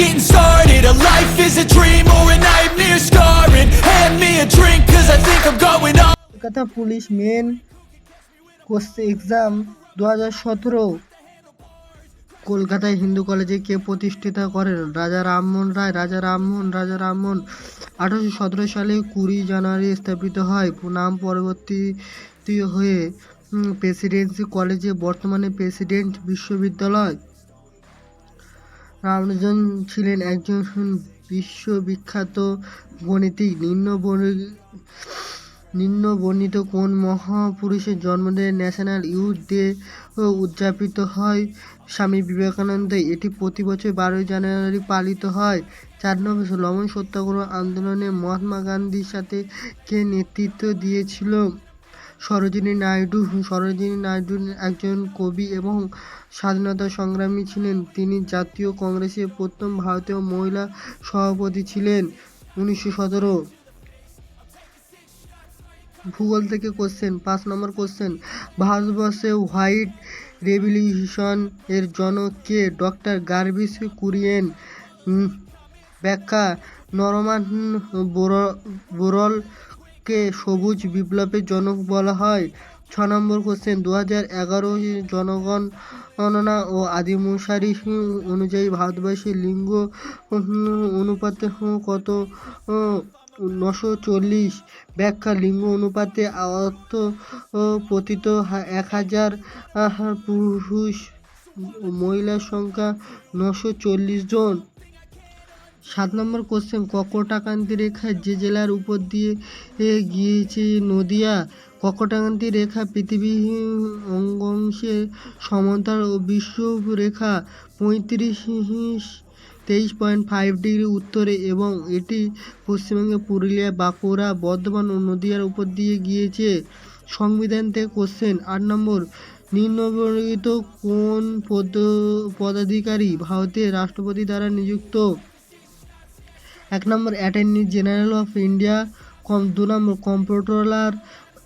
getting started, A life is a dream or a nightmare scarring. Hand me a drink, cause I think I'm going on. Kolkata police main course exam দু হাজার সতেরো। কলকাতায় হিন্দু কলেজে কে প্রতিষ্ঠিত করেন? রাজা রামমোহন রায়। রাজা রামমোহন রাজা রামমোহন। আঠারোশো সতেরো সালে কুড়ি জানুয়ারি স্থাপিত হয়। নাম পরবর্তী হয়ে প্রেসিডেন্সি কলেজে বর্তমানে প্রেসিডেন্ট বিশ্ববিদ্যালয়। রামানুজন ছিলেন একজন বিশ্ববিখ্যাত গণিতিক। নিম্ন বর্ণি- নিম্ন বর্ণিত কোন মহাপুরুষের জন্মদিনে ন্যাশনাল ইউথ ডে উদযাপিত হয় স্বামী বিবেকানন্দ। এটি প্রতি বছর বারোই জানুয়ারি পালিত হয়। চার নম্বর লবণ সত্যাগ্রহ আন্দোলনে মহাত্মা গান্ধীর সাথে কে নেতৃত্ব দিয়েছিল? সরোজিনী নাইডু। সরোজিনী নাইডু একজন কবি এবং স্বাধীনতা সংগ্রামী ছিলেন। তিনি জাতীয় কংগ্রেসের প্রথম ভারতীয় মহিলা সভাপতি ছিলেন উনিশশো সতেরো। ভূগোল থেকে কোশ্চেন পাঁচ নম্বর কোশ্চেন ভারতবর্ষে হোয়াইট রেভলিউশন এর জনক কে? ডক্টর গার্ভিস কুরিয়েন। ব্যাখ্যা, নরমান বোর- বোরলকে সবুজ বিপ্লবের জনক বলা হয়। ছ নম্বর কোশ্চেন দু হাজার এগারো জনগণনা ও আদিমসারি অনুযায়ী ভারতবর্ষের লিঙ্গ অনুপাতে কত? নশো চল্লিশ। ব্যাখ্যা, লিঙ্গ অনুপাতে অর্থ পতিত এক হাজার পুরুষ মহিলার সংখ্যা নশো চল্লিশ জন। সাত নম্বর কোশ্চেন ককটাকান্তি রেখা যে জেলার উপর দিয়ে গিয়েছে নদিয়া? ককটাকান্তি রেখা পৃথিবী অঙ্গাংশের সমান্তরাল ও বিশ্ব রেখা পঁয়ত্রিশ তেইশ পয়েন্ট ফাইভ ডিগ্রি উত্তরে এবং এটি পশ্চিমবঙ্গে পুরুলিয়া, বাঁকুড়া, বর্ধমান ও নদিয়ার উপর দিয়ে গিয়েছে। সংবিধান থেকে কোশ্চেন আট নম্বর, নিম্নবর্ণিত কোন পদ, পদাধিকারী ভারতের রাষ্ট্রপতি দ্বারা নিযুক্ত? এক নম্বর অ্যাটর্নি জেনারেল অফ ইন্ডিয়া, কম দু নম্বর comptroller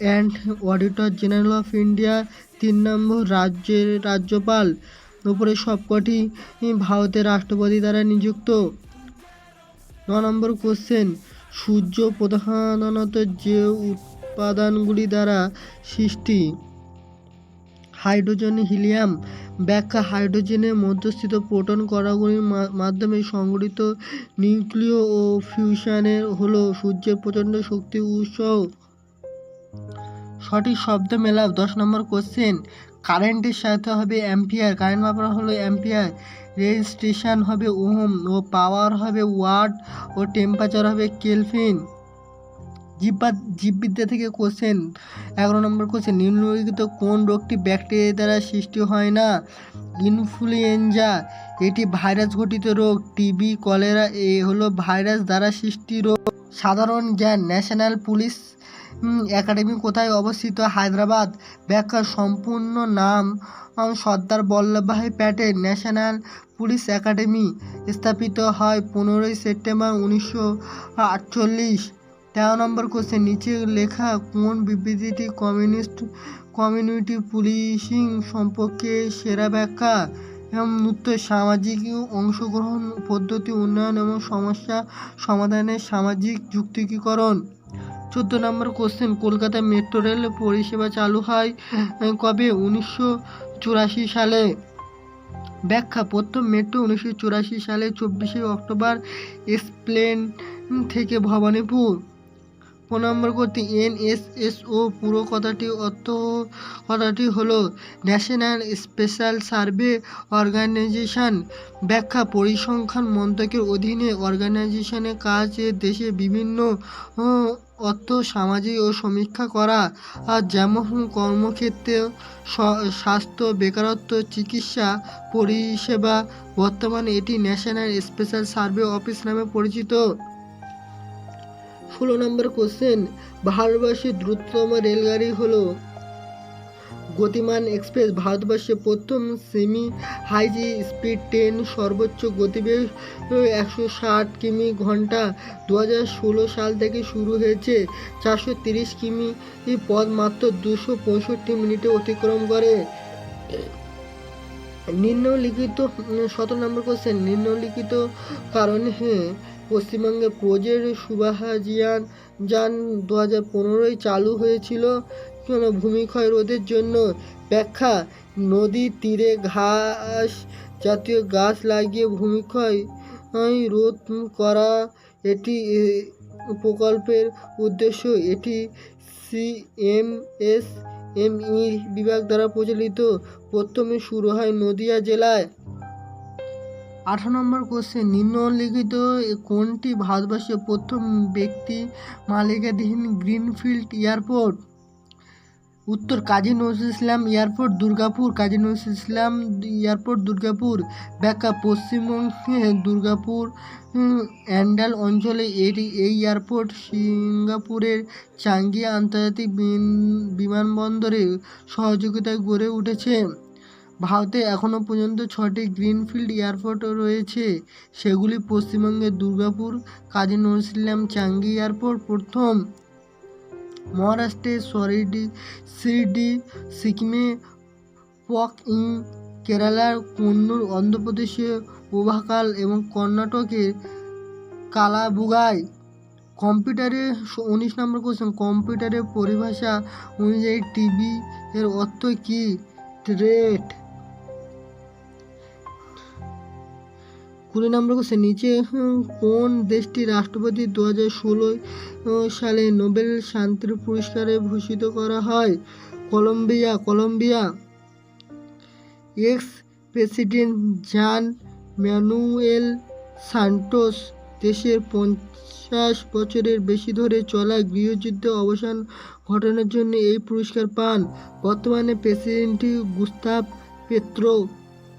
and auditor general of India, তিন নম্বর রাজ্যের রাজ্যপাল। উপরে সবকটি ভারতের রাষ্ট্রপতি দ্বারা নিযুক্ত। ন নম্বর কোশ্চেন, সূর্য প্রধানত যে উপাদানগুলি দ্বারা সৃষ্টি, হাইড্রোজেন, হিলিয়াম ব্যাখ্যা, হাইড্রোজেনের মধ্যস্থিত প্রোটন কণাগুলির মাধ্যমে সংগঠিত নিউক্লিয় ও ফিউশনের হলো সূর্যের প্রচণ্ড শক্তি উৎস। সঠিক শব্দ মেলাও। দশ নম্বর কোশ্চেন কারেন্টের সাথে হবে অ্যাম্পিয়ার। কারেন্ট মাপার হলো অ্যাম্পিয়ার। রেজিস্ট্রেশন হবে ওহম ও পাওয়ার হবে ওয়াট ও টেম্পারেচার হবে কেলভিন। জীববাদ জীববিদ্যা থেকে কোশ্চেন এগারো নম্বর কোশ্চেন নিম্নলিখিত কোন রোগটি ব্যাকটেরিয়া দ্বারা সৃষ্টি হয় না? ইনফ্লুয়েঞ্জা এটি ভাইরাস ঘটিত রোগ। টিবি কলেরা এ হলো ভাইরাস দ্বারা সৃষ্টি রোগ। সাধারণ জ্ঞান ন্যাশনাল পুলিশ একাডেমি কোথায় অবস্থিত? হায়দ্রাবাদ। ব্যাখ্যা সম্পূর্ণ নাম Sardar Vallabhbhai Patel National Police Academy স্থাপিত হয় পনেরোই সেপ্টেম্বর উনিশশো আটচল্লিশ। তেরো নম্বর কোশ্চেন, নিচে লেখা কোন বিবৃতিটি কমিউনিস্ট, কমিউনিটি পুলিশিং সম্পর্কে সেরা ব্যাখ্যা? এবং উত্তর, সামাজিক অংশগ্রহণ পদ্ধতি উন্নয়ন এবং সমস্যা সমাধানের সামাজিক যুক্তিকীকরণ চোদ্দ নম্বর কোশ্চেন, কলকাতা মেট্রো রেল পরিষেবা চালু হয় কবে? উনিশশো চুরাশি সালে। ব্যাখ্যা, প্রথম মেট্রো উনিশশো চুরাশি সালে চব্বিশে অক্টোবর এসপ্লেন থেকে ভবানীপুর। পনেরো নম্বর করতে এনএসএসও পুরো কথাটি, অর্থ কথাটি হলো ন্যাশনাল স্পেশাল সার্ভে অর্গানাইজেশন ব্যাখ্যা। পরিসংখ্যান মন্ত্রকের অধীনে অর্গানাইজেশনের কাজ দেশে বিভিন্ন অর্থ, সামাজিক ও সমীক্ষা করা। আর যেমন কর্মক্ষেত্রে স্বাস্থ্য, বেকারত্ব, চিকিৎসা, পরিষেবা, বর্তমানে এটি ন্যাশনাল স্পেশাল সার্ভে অফিস নামে পরিচিত। ষোলো নম্বর কোশ্চেন ভারতবর্ষের দ্রুততম রেলগাড়ি হলো গতিমান এক্সপ্রেস। ভারতবর্ষে প্রথম সেমি হাই স্পিড ট্রেন সর্বোচ্চ গতিবেগ একশো ষাট কিমি ঘণ্টা দু ষোলো সাল থেকে শুরু হয়েছে। চারশো তিরিশ কিমি পথ মাত্র দুশো পঁয়ষট্টি মিনিটে অতিক্রম করে। নিম্নলিখিত, সতেরো নম্বর কোশ্চেন নিম্নলিখিত কারণে পশ্চিমবঙ্গে প্রজের সুবাহাজিয়ান যান দু হাজার পনেরোয় চালু হয়েছিল। ভূমিক্ষয় রোধের জন্য ব্যাখ্যা। নদীর তীরে ঘাস, জাতীয় গাছ লাগিয়ে ভূমিক্ষয় রোধ করা এটি প্রকল্পের উদ্দেশ্য। এটি সিএমএস এমই বিভাগ দ্বারা প্রচলিত। প্রথমে শুরু হয় নদিয়া জেলায়। আঠারো নম্বর কোশ্চেন, নিম্নলিখিত কোনটি ভারতবর্ষের প্রথম ব্যক্তি মালিকাধীন গ্রিনফিল্ড এয়ারপোর্ট? উত্তর, কাজী নজরুল ইসলাম এয়ারপোর্ট, দুর্গাপুর। কাজী নজরুল ইসলাম এয়ারপোর্ট, দুর্গাপুর। ব্যাখ্যা, পশ্চিমবঙ্গে দুর্গাপুর, অ্যান্ডাল অঞ্চলে এটি, এই এয়ারপোর্ট সিঙ্গাপুরের চাঙ্গিয়া আন্তর্জাতিক বিন- বিমানবন্দরে সহযোগিতায় গড়ে উঠেছে। ভারতে এখনও পর্যন্ত ছটি গ্রিনফিল্ড এয়ারপোর্ট রয়েছে। সেগুলি পশ্চিমবঙ্গের দুর্গাপুর, কাজী নজরুল ইসলাম চাঙ্গি এয়ারপোর্ট প্রথম মহারাষ্ট্রের সরিডি শিরডি সিকিমে পক ইং কেরালার কন্নুর অন্ধ্রপ্রদেশে ওভাকাল এবং কর্ণাটকের কালাবুগায় কম্পিউটারে উনিশ নম্বর কোশ্চেন কম্পিউটারের পরিভাষা অনুযায়ী টিভি এর অর্থ কী? থ্রেট কুড়ি নম্বর কোশ্চেন নিচে কোন দেশটির রাষ্ট্রপতি দু হাজার ষোলো সালে নোবেল শান্তির পুরস্কারে ভূষিত করা হয়? Colombia Colombia. Ex president Juan Manuel Santos দেশের পঞ্চাশ বছরের বেশি ধরে চলা গৃহযুদ্ধে অবসান ঘটানোর জন্য এই পুরস্কার পান। বর্তমানে প্রেসিডেন্টটি গুস্তাভ পেত্রো